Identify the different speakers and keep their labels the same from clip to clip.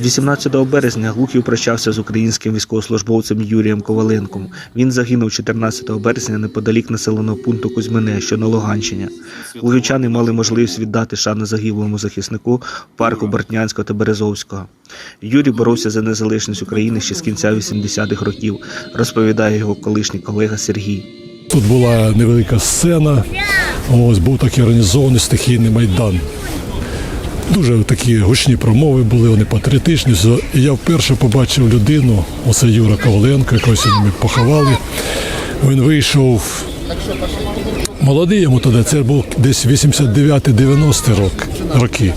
Speaker 1: 18 березня Глухів прощався з українським військовослужбовцем Юрієм Коваленком. Він загинув 14 березня неподалік населеного пункту Кузьмине, що на Луганщині. Глухівчани мали можливість віддати шану загиблому захиснику в парку Бортнянського та Березовського. Юрій боровся за незалежність України ще з кінця 80-х років, розповідає його колишній колега Сергій.
Speaker 2: Тут була невелика сцена, ось був такий організований стихійний майдан. Дуже такі гучні промови були, вони патріотичні. Я вперше побачив людину, оце Юра Коваленко, якого сьогодні поховали. Він вийшов молодий йому тоді, це був десь 89-90 рок, роки.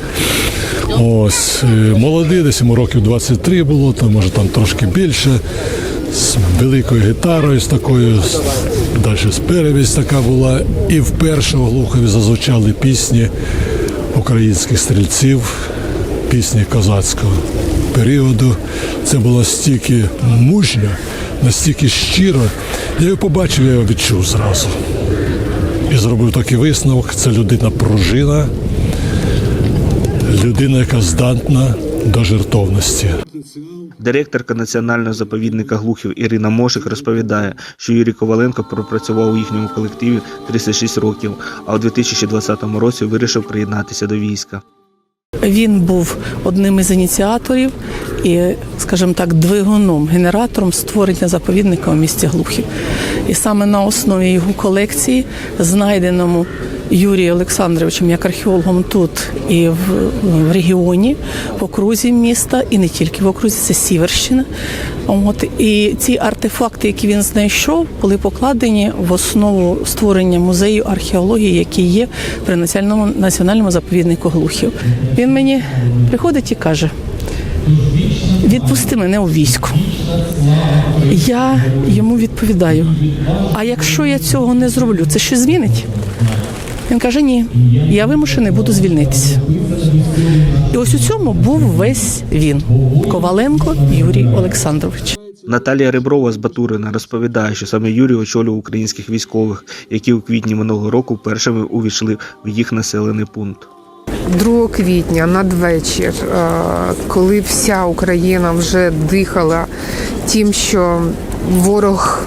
Speaker 2: Ось, е, молодий, десь йому років 23 було, там, може там трошки більше, з великою гітарою, з такою, далі з перевість така була. І вперше у Глухові зазвучали пісні українських стрільців, пісні козацького періоду. Це було стільки мужньо, настільки щиро. Я його побачив, я його відчув зразу. І зробив такий висновок. Це людина пружина, людина, яка здатна до жертовності.
Speaker 1: Директорка національного заповідника Глухів Ірина Мошик розповідає, що Юрій Коваленко пропрацював у їхньому колективі 36 років, а у 2020 році вирішив приєднатися до війська.
Speaker 3: Він був одним із ініціаторів і, скажімо так, двигуном, генератором створення заповідника у місті Глухів. І саме на основі його колекції, знайденому Юрієм Олександровичем як археологом тут і в, регіоні, в окрузі міста, і не тільки в окрузі, це Сіверщина. От і ці артефакти, які він знайшов, були покладені в основу створення музею археології, який є при національному національному заповіднику Глухів. Він мені приходить і каже: відпусти мене у військо. Я йому відповідаю: а якщо я цього не зроблю, це що змінить? Він каже: ні, я вимушений буду звільнитися. І ось у цьому був весь він Коваленко Юрій Олександрович.
Speaker 1: Наталія Реброва з Батурина розповідає, що саме Юрій очолював українських військових, які у квітні минулого року першими увійшли в їх населений пункт.
Speaker 4: 2 квітня надвечір, е, коли вся Україна вже дихала тим, що ворог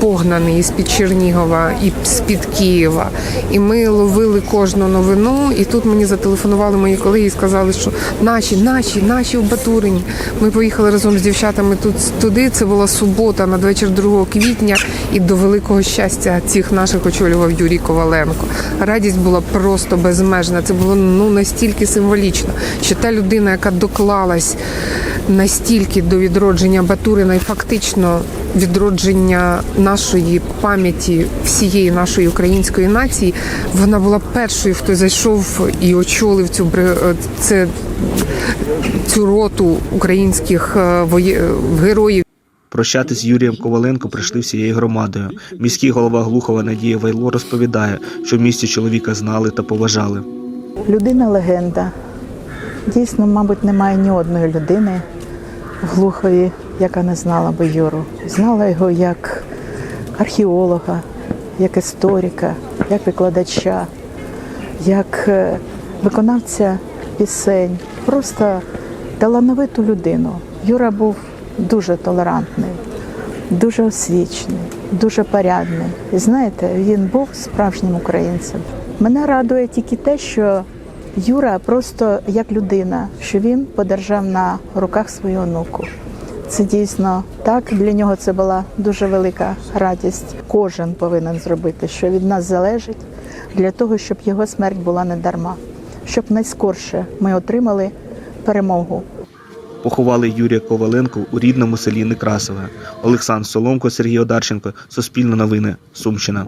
Speaker 4: погнаний з-під Чернігова і з-під Києва. І ми ловили кожну новину. І тут мені зателефонували мої колеги і сказали, що наші, наші, наші в Батурині. Ми поїхали разом з дівчатами тут туди. Це була субота, надвечір 2 квітня, і до великого щастя цих наших очолював Юрій Коваленко. Радість була просто безмежна. Це було ну настільки символічно, що та людина, яка доклалась настільки до відродження Батурина і фактично відродження нашої пам'яті всієї нашої української нації, вона була першою, хто зайшов і очолив цю бри- це цю роту українських е, воє- героїв.
Speaker 1: Прощатись з Юрієм Коваленко прийшли всією громадою. Міський голова Глухова Надія Вайло розповідає, що в місті чоловіка знали та поважали.
Speaker 5: Людина легенда. Дійсно, мабуть, немає ні одної людини в Глухові, яка не знала би Юру. Знала його як археолога, як історика, як викладача, як е, виконавця пісень, просто талановиту людину. Юра був дуже толерантний, дуже освічений, дуже порядний. І знаєте, він був справжнім українцем. Мене радує тільки те, що Юра просто як людина, що він подержав на руках свою онуку. Це дійсно так. Для нього це була дуже велика радість. Кожен повинен зробити, що від нас залежить, для того, щоб його смерть була не дарма, щоб найскорше ми отримали перемогу.
Speaker 1: Поховали Юрія Коваленко у рідному селі Некрасове. Олександр Соломко, Сергій Одарченко, Суспільне новини, Сумщина.